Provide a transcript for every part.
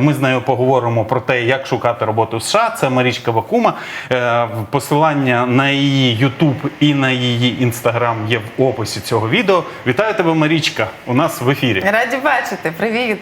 Ми з нею поговоримо про те, як шукати роботу в США. Це Марічка Вакума. Е, Посилання на її YouTube і на її Instagram є в описі цього відео. Вітаю тебе, Марічка. У нас в ефірі. Раді бачити. Привіт.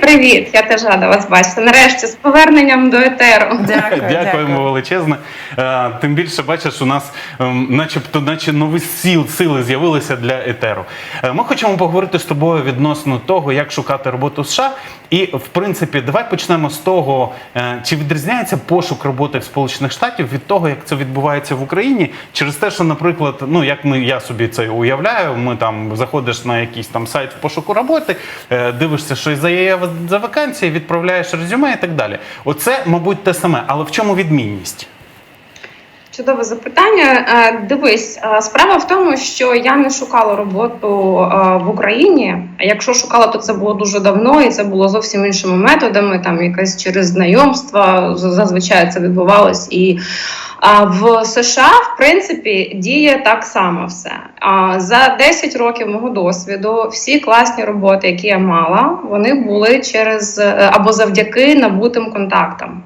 Привіт, я теж рада вас бачити. Нарешті з поверненням до етеру. Дякую. Дякуємо дякую. величезне. Е, Тим більше бачиш, у нас ем, начебто, наче нові сіл, сили з'явилися для етеру. Е, Ми хочемо поговорити з тобою відносно того, як шукати роботу в США. І в принципі, давай почнемо з того, е, чи відрізняється пошук роботи в Сполучених Штатів від того, як це відбувається в Україні, через те, що, наприклад, ну як ми я собі це уявляю, ми там заходиш на якийсь там сайт в пошуку роботи, е, дивишся, що є за вакансії, відправляєш резюме і так далі. Оце, мабуть, те саме, але в чому відмінність? Чудове запитання. Е, Дивись, е, справа в тому, що я не шукала роботу е, в Україні. А якщо шукала, то це було дуже давно, і це було зовсім іншими методами, там якесь через знайомства. Зазвичай це відбувалось і. В США, в принципі, діє так само все. За 10 років мого досвіду всі класні роботи, які я мала, вони були через або завдяки набутим контактам.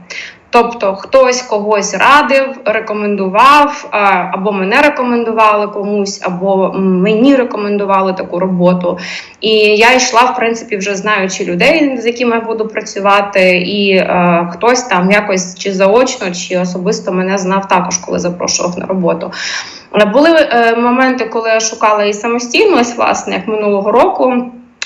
Тобто хтось когось радив, рекомендував, або мене рекомендували комусь, або мені рекомендували таку роботу. І я йшла, в принципі, вже знаючи людей, з якими я буду працювати, і е, хтось там якось чи заочно, чи особисто мене знав також, коли запрошував на роботу. Були е, моменти, коли я шукала і самостійно, ось власне, як минулого року.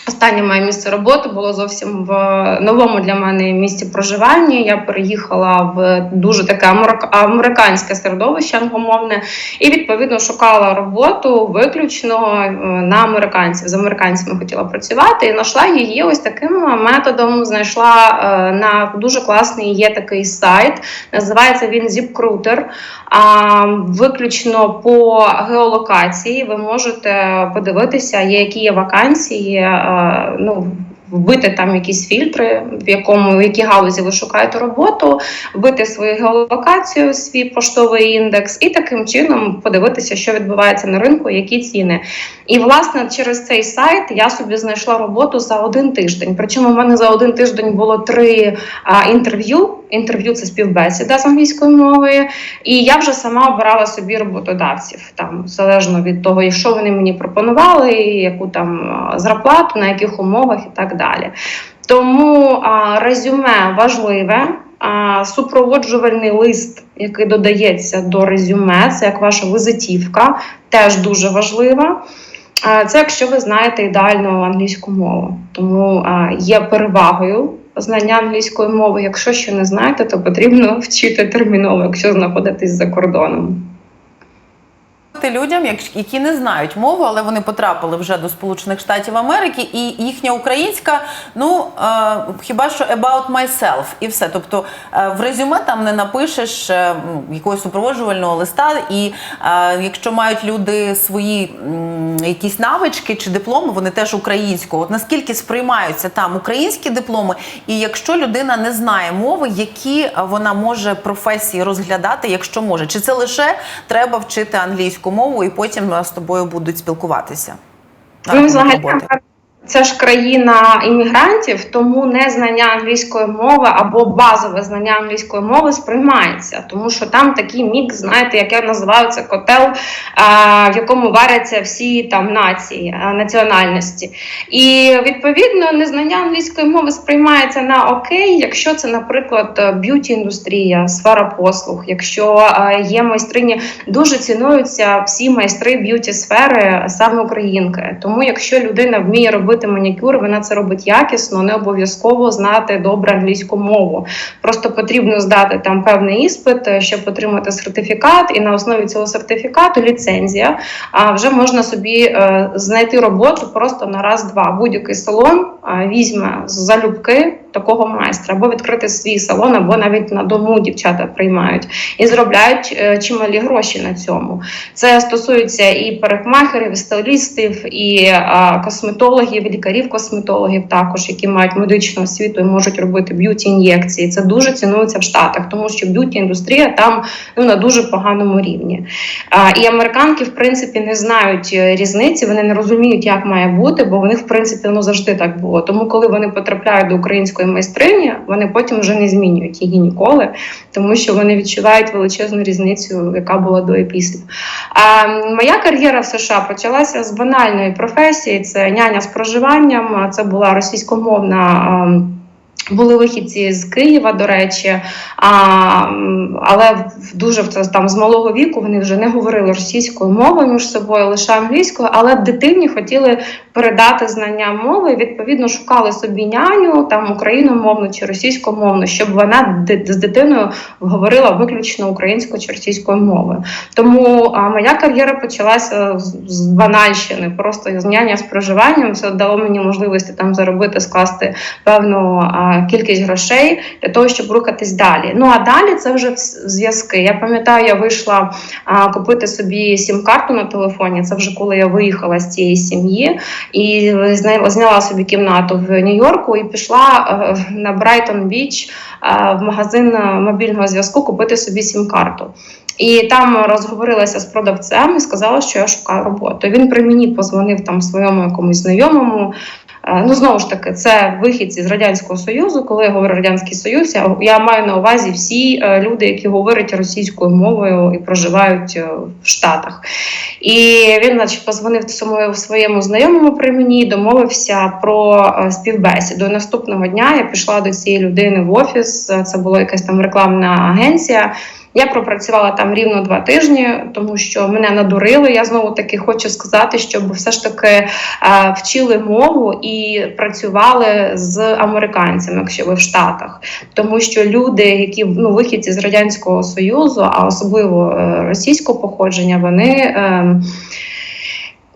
Останнє моє місце роботи було зовсім в новому для мене місці проживання. Я переїхала в дуже таке амер- американське середовище англомовне і відповідно шукала роботу виключно е, на американців. З американцями хотіла працювати і знайшла її ось таким методом. Знайшла е, на дуже класний є такий сайт. Називається він ZipRecruiter. А виключно по геолокації ви можете подивитися, які є вакансії. Ну, вбити там якісь фільтри, в якому в якій галузі ви шукаєте роботу, вбити свою геолокацію, свій поштовий індекс, і таким чином подивитися, що відбувається на ринку, які ціни. І власне через цей сайт я собі знайшла роботу за один тиждень. Причому в мене за один тиждень було три а, інтерв'ю. Інтерв'ю це співбесіда з англійської мови, і я вже сама обирала собі роботодавців там залежно від того, що вони мені пропонували, яку там зарплату, на яких умовах і так далі. Тому а, резюме важливе. Супроводжувальний лист, який додається до резюме, це як ваша визитівка, теж дуже важлива. Це якщо ви знаєте ідеально англійську мову, тому є перевагою знання англійської мови. Якщо ще не знаєте, то потрібно вчити терміново, якщо знаходитесь за кордоном. Ти людям, які не знають мову, але вони потрапили вже до Сполучених Штатів Америки, і їхня українська, ну е, хіба що about myself, і все. Тобто е, в резюме там не напишеш е, якогось супроводжувального листа. І е, якщо мають люди свої м, якісь навички чи дипломи, вони теж українською. От наскільки сприймаються там українські дипломи, і якщо людина не знає мови, які вона може професії розглядати, якщо може, чи це лише треба вчити англійську мову і потім е, з тобою будуть спілкуватися? на Ну, взагалі? Це ж країна іммігрантів, тому незнання англійської мови або базове знання англійської мови сприймається, тому що там такий мікс, знаєте, як я називаю це котел, в якому варяться всі там нації, національності. І відповідно незнання англійської мови сприймається на окей, якщо це, наприклад, б'юті індустрія, сфера послуг, якщо є майстрині, дуже цінуються всі майстри б'юті сфери саме українки. Тому, якщо людина вміє робити манікюр, вона це робить якісно, не обов'язково знати добре англійську мову. Просто потрібно здати там певний іспит, е, щоб отримати сертифікат, і на основі цього сертифікату ліцензія. А вже можна собі е, знайти роботу просто на раз-два. Будь-який салон візьме залюбки такого майстра, або відкрити свій салон, або навіть на дому дівчата приймають і заробляють е, чималі гроші на цьому. Це стосується і парикмахерів, і стилістів, і косметологів, і лікарів-косметологів, також які мають медичну освіту і можуть робити б'юті ін'єкції. Це дуже цінується в Штатах, тому що б'юті індустрія там ну на дуже поганому рівні. А, і американки, в принципі, не знають е, різниці, вони не розуміють, як має бути, бо в них в принципі воно завжди так було. Тому, коли вони потрапляють до української італійської майстрині, вони потім вже не змінюють її ніколи, тому що вони відчувають величезну різницю, яка була до і після. А моя кар'єра в США почалася з банальної професії: це няня з проживанням. Це була російськомовна. Були вихідці з Києва, до речі, а, але дуже в це- там з малого віку вони вже не говорили російською мовою між собою, лише англійською, але дитині хотіли передати знання мови. і, Відповідно, шукали собі няню там україномовну чи російськомовну, щоб вона з дитиною говорила виключно українською чи російською мовою. Тому а, моя кар'єра почалася з, банальщини, просто з няння з проживанням. Це дало мені можливості там заробити, скласти певну кількість грошей для того, щоб рухатись далі. Ну а далі це вже зв'язки. Я пам'ятаю, я вийшла купити собі сім-карту на телефоні. Це вже коли я виїхала з цієї сім'ї і зняла собі кімнату в Нью-Йорку і пішла е, на Брайтон Біч е, в магазин е, мобільного зв'язку купити собі сім-карту. І там розговорилася з продавцем і сказала, що я шукаю роботу. Він при мені позвонив там своєму якомусь знайомому. Е, Ну, знову ж таки, це вихідці з Радянського Союзу. Коли я говорю Радянський Союз, я, я маю на увазі всі е, люди, які говорять російською мовою і проживають е, в Штатах. І він, значить, позвонив своєму, знайомому при мені, домовився про співбесіду. Наступного дня я пішла до цієї людини в офіс. Це була якась там рекламна агенція. Я пропрацювала там рівно два тижні, тому що мене надурили. Я знову таки хочу сказати, щоб все ж таки е, вчили мову і працювали з американцями, якщо ви в Штатах, тому що люди, які ну вихідці з радянського союзу, а особливо е, російського походження, вони. Е,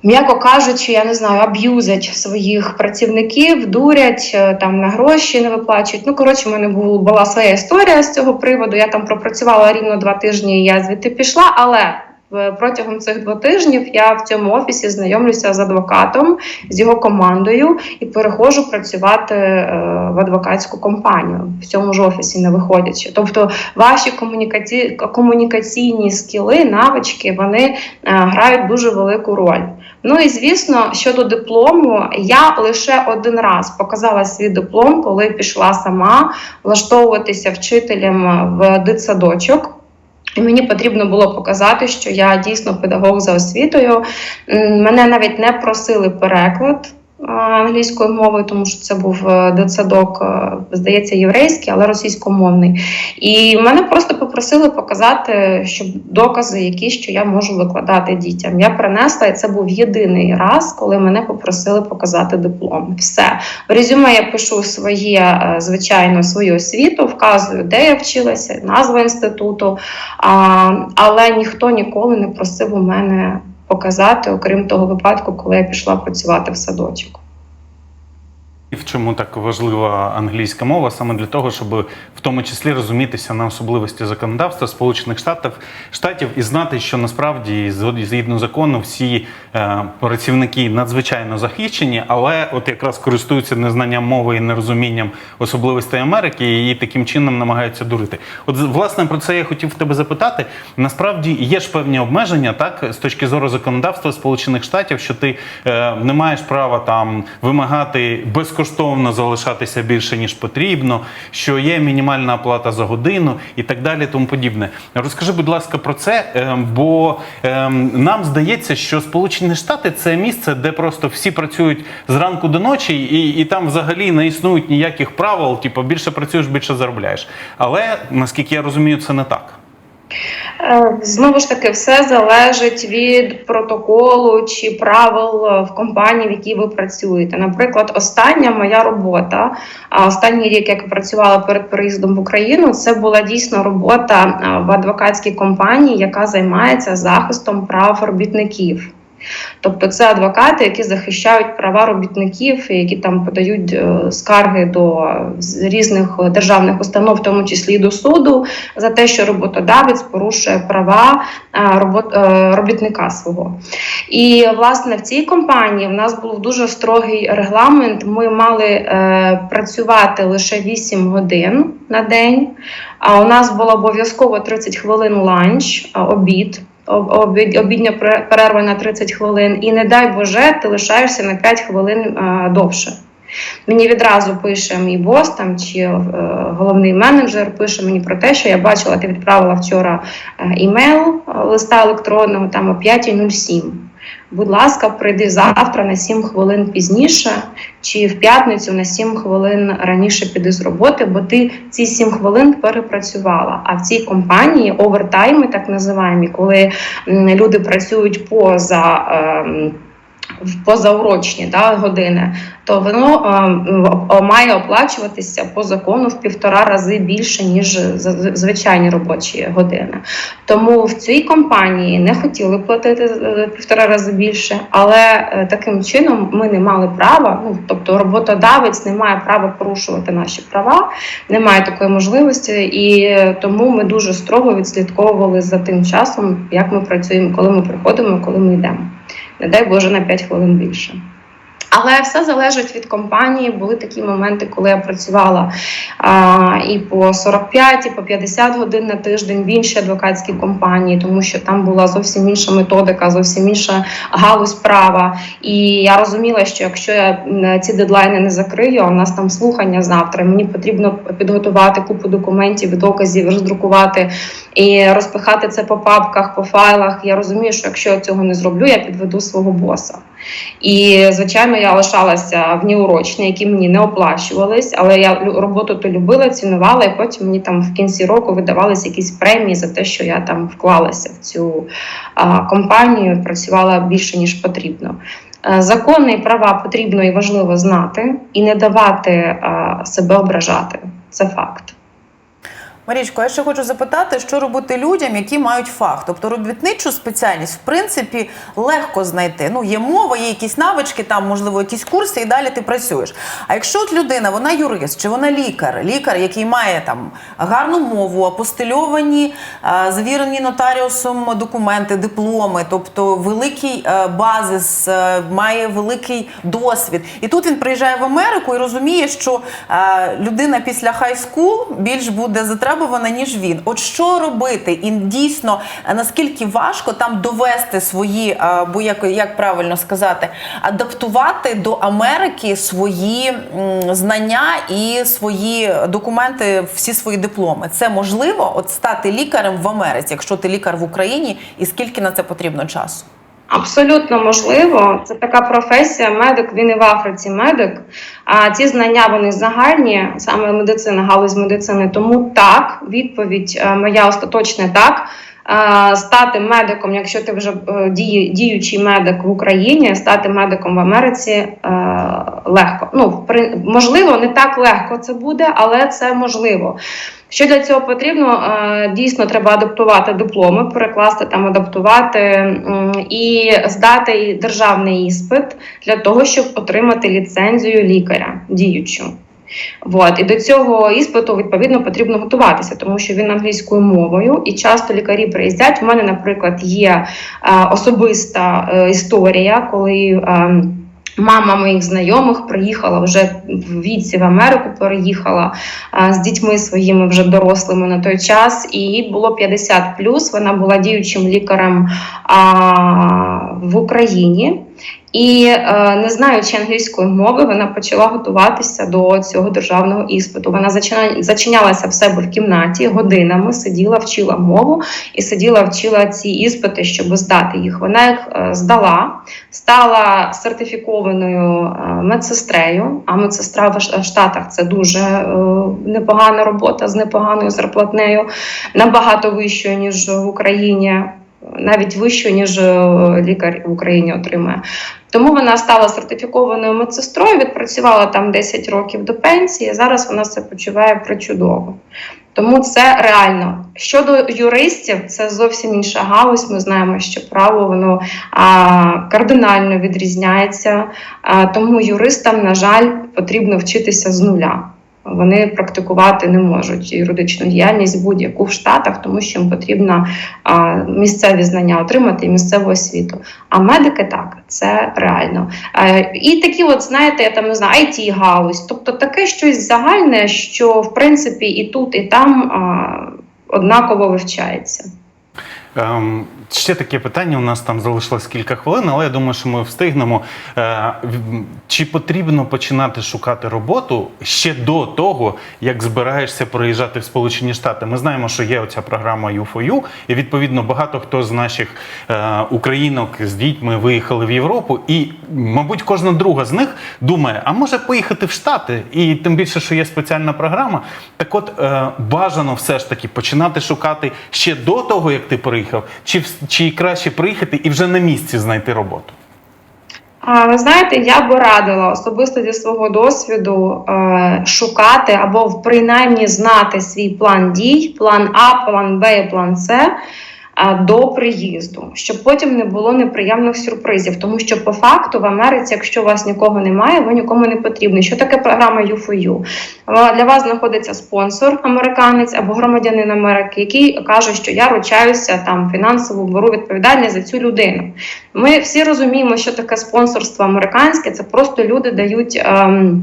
М'яко кажучи, я не знаю, аб'юзять своїх працівників, дурять е, там на гроші не виплачують. Ну коротше, в мене була, своя історія з цього приводу. Я там пропрацювала рівно два тижні. і Я звідти пішла, але протягом цих двох тижнів я в цьому офісі знайомлюся з адвокатом, з його командою і переходжу працювати е, в адвокатську компанію в цьому ж офісі, не виходячи. Тобто, ваші комунікаці... комунікаційні скіли, навички, вони е, грають дуже велику роль. Ну і звісно, щодо диплому, я лише один раз показала свій диплом, коли пішла сама влаштовуватися вчителем в дитсадочок. І мені потрібно було показати, що я дійсно педагог за освітою. Мене навіть не просили переклад англійською мовою, тому що це був е, дитсадок, е, здається, єврейський, але російськомовний. І мене просто попросили показати, щоб докази, які що я можу викладати дітям. Я принесла, і це був єдиний раз, коли мене попросили показати диплом. Все в резюме я пишу своє, е, звичайно, свою освіту, вказую, де я вчилася, назва інституту. Але ніхто ніколи не просив у мене показати, окрім того випадку, коли я пішла працювати в садочок. І в чому так важлива англійська мова, саме для того, щоб в тому числі розумітися на особливості законодавства Сполучених Штатів штатів і знати, що насправді згідно закону всі е, працівники надзвичайно захищені, але от якраз користуються незнанням мови і нерозумінням особливостей Америки і таким чином намагаються дурити. От власне про це я хотів тебе запитати. Насправді є ж певні обмеження, так з точки зору законодавства Сполучених Штатів, що ти е, не маєш права там вимагати безкоштовно залишатися більше ніж потрібно, що є мінімальна оплата за годину і так далі, тому подібне. Розкажи, будь ласка, про це, е, бо е, нам здається, що Сполучені Штати це місце, де просто всі працюють зранку до ночі, і, і там взагалі не існують ніяких правил, типу більше працюєш, більше заробляєш. Але наскільки я розумію, це не так. Е, Знову ж таки, все залежить від протоколу чи правил в компанії, в якій ви працюєте. Наприклад, остання моя робота, останній рік, як я працювала перед переїздом в Україну, це була дійсно робота в адвокатській компанії, яка займається захистом прав робітників. Тобто це адвокати, які захищають права робітників, які там подають е, скарги до різних державних установ, в тому числі і до суду, за те, що роботодавець порушує права е, е, робітника свого. І власне в цій компанії в нас був дуже строгий регламент. Ми мали працювати лише 8 годин на день. А у нас було обов'язково 30 хвилин ланч, обід. Об- обід- Обідня перерва на 30 хвилин, і не дай Боже, ти лишаєшся на 5 хвилин довше. Мені відразу пише мій бос там чи е, головний менеджер пише мені про те, що я бачила, ти відправила вчора е, імейл е, листа електронного там о 5.07. Будь ласка, прийди завтра на 7 хвилин пізніше, чи в п'ятницю на 7 хвилин раніше піди з роботи, бо ти ці 7 хвилин перепрацювала. А в цій компанії овертайми, так називаємо, коли люди працюють поза. ем, в позаурочні да, години, то воно е, має оплачуватися по закону в півтора рази більше ніж звичайні робочі години. Тому в цій компанії не хотіли платити е, півтора рази більше, але е, таким чином ми не мали права. Ну тобто роботодавець не має права порушувати наші права, немає такої можливості, і е, тому ми дуже строго відслідковували за тим часом, як ми працюємо, коли ми приходимо, коли ми йдемо. Не дай Боже на 5 хвилин більше. Але все залежить від компанії. Були такі моменти, коли я працювала а, і по 45, і по 50 годин на тиждень в іншій адвокатській компанії, тому що там була зовсім інша методика, зовсім інша галузь права. І я розуміла, що якщо я ці дедлайни не закрию, а у нас там слухання завтра, мені потрібно підготувати купу документів, доказів, роздрукувати і розпихати це по папках, по файлах. Я розумію, що якщо я цього не зроблю, я підведу свого боса. І звичайно, я лишалася в неурочні, які мені не оплачувались, але я роботу то любила, цінувала, і потім мені там в кінці року видавалися якісь премії за те, що я там вклалася в цю а, компанію, працювала більше ніж потрібно. Е, Закони і права потрібно і важливо знати і не давати а, себе ображати. Це факт. Марічко, я ще хочу запитати, що робити людям, які мають фах. Тобто робітничу спеціальність, в принципі, легко знайти. Ну, є мова, є якісь навички, там, можливо, якісь курси, і далі ти працюєш. А якщо от людина, вона юрист, чи вона лікар, лікар, який має там гарну мову, апостильовані, завірені нотаріусом документи, дипломи, тобто великий е, базис, е, має великий досвід. І тут він приїжджає в Америку і розуміє, що е, людина після хай-скул більш буде затребувана, ніж він. От що робити? І дійсно, е, наскільки важко там довести свої, е, бо як, як правильно сказати, адаптувати до Америки свої знання і свої документи, всі свої дипломи. Це можливо от стати лікарем в Америці, якщо ти лікар в Україні, і скільки на це потрібно часу? Абсолютно можливо. Це така професія. Медик, він і в Африці медик. А ці знання вони загальні, саме медицина, галузь медицини. Тому так, відповідь е, моя остаточна так. Стати медиком, якщо ти вже е, діючий медик в Україні, стати медиком в Америці е, легко. Ну, можливо, не так легко це буде, але це можливо. Що для цього потрібно? Е, Дійсно, треба адаптувати дипломи, перекласти там, адаптувати і здати державний іспит для того, щоб отримати ліцензію лікаря діючу. От. І до цього іспиту відповідно потрібно готуватися, тому що він англійською мовою, і часто лікарі приїздять. У мене, наприклад, є е, особиста е, історія, коли. е, Мама моїх знайомих приїхала вже в віці в Америку, переїхала з дітьми своїми вже дорослими на той час, і їй було 50 плюс. Вона була діючим лікарем а, в Україні. І е, не знаючи англійської мови, вона почала готуватися до цього державного іспиту. Вона зачинялася в себе в кімнаті годинами, сиділа, вчила мову і сиділа, вчила ці іспити, щоб здати їх. Вона їх е, здала, стала сертифікованою е, медсестрею. А медсестра в Штатах це дуже непогана робота з непоганою зарплатнею, набагато вищою ніж в Україні. Навіть вищою, ніж е, лікар в Україні отримує. Тому вона стала сертифікованою медсестрою, відпрацювала там 10 років до пенсії. Зараз вона себе почуває причудово. Тому це реально. Щодо юристів, це зовсім інша галузь. Ми знаємо, що право воно а, кардинально відрізняється. А, тому юристам, на жаль, потрібно вчитися з нуля. Вони практикувати не можуть юридичну діяльність будь-яку в Штатах, тому що їм потрібно місцеві знання отримати і місцеву освіту. А медики так, це реально. Е, і такі, от знаєте, я там не знаю, it галузь, тобто таке щось загальне, що в принципі і тут, і там однаково вивчається. Ем, ще таке питання. У нас там залишилось кілька хвилин, але я думаю, що ми встигнемо. Е, чи потрібно починати шукати роботу ще до того, як збираєшся переїжджати в Сполучені Штати? Ми знаємо, що є оця програма U4U, і відповідно багато хто з наших е, українок з дітьми виїхали в Європу, і, мабуть, кожна друга з них думає, а може поїхати в Штати? І тим більше, що є спеціальна програма. Так от е, бажано все ж таки починати шукати ще до того, як ти приїхав, чи, чи краще приїхати і вже на місці знайти роботу? А, Ви знаєте, я би радила особисто зі свого досвіду е, шукати або принаймні знати свій план дій, план А, план Б план С до приїзду, щоб потім не було неприємних сюрпризів. Тому що по факту в Америці, якщо у вас нікого немає, ви нікому не потрібні. Що таке програма U4U? Е, Для вас знаходиться спонсор, американець або громадянин Америки, який каже, що я ручаюся там фінансово беру відповідальність за цю людину. Ми всі розуміємо, що таке спонсорство американське. Це просто люди дають. Ем,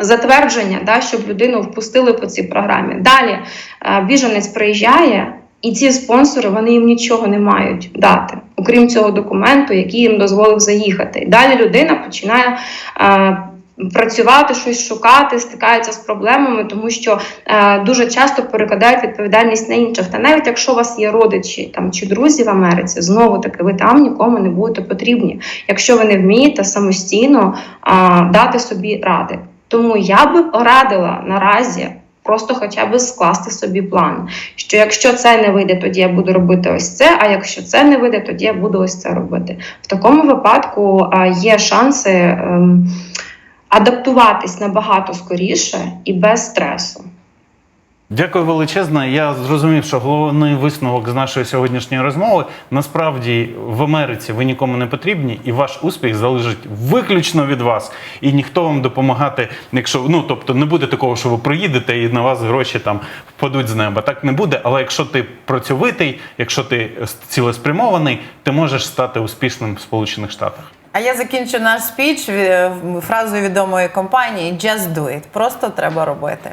Затвердження, да, щоб людину впустили по цій програмі. Далі е, біженець приїжджає, і ці спонсори вони їм нічого не мають дати, окрім цього документу, який їм дозволив заїхати. Далі людина починає е, працювати, щось шукати, стикається з проблемами, тому що е, дуже часто перекладають відповідальність на інших. Та навіть якщо у вас є родичі там чи друзі в Америці, знову таки ви там нікому не будете потрібні, якщо ви не вмієте самостійно е, дати собі ради. Тому я би радила наразі. Просто хоча б скласти собі план. Що якщо це не вийде, тоді я буду робити ось це. А якщо це не вийде, тоді я буду ось це робити. В такому випадку є шанси ем, адаптуватись набагато скоріше і без стресу. Дякую величезно. Я зрозумів, що головний висновок з нашої сьогоднішньої розмови насправді в Америці ви нікому не потрібні, і ваш успіх залежить виключно від вас. І ніхто вам допомагати, якщо ну тобто не буде такого, що ви приїдете і на вас гроші там впадуть з неба. Так не буде. Але якщо ти працьовитий, якщо ти цілеспрямований, ти можеш стати успішним в Сполучених Штатах. А я закінчу наш спіч е, фразою відомої компанії Just do it. Просто треба робити.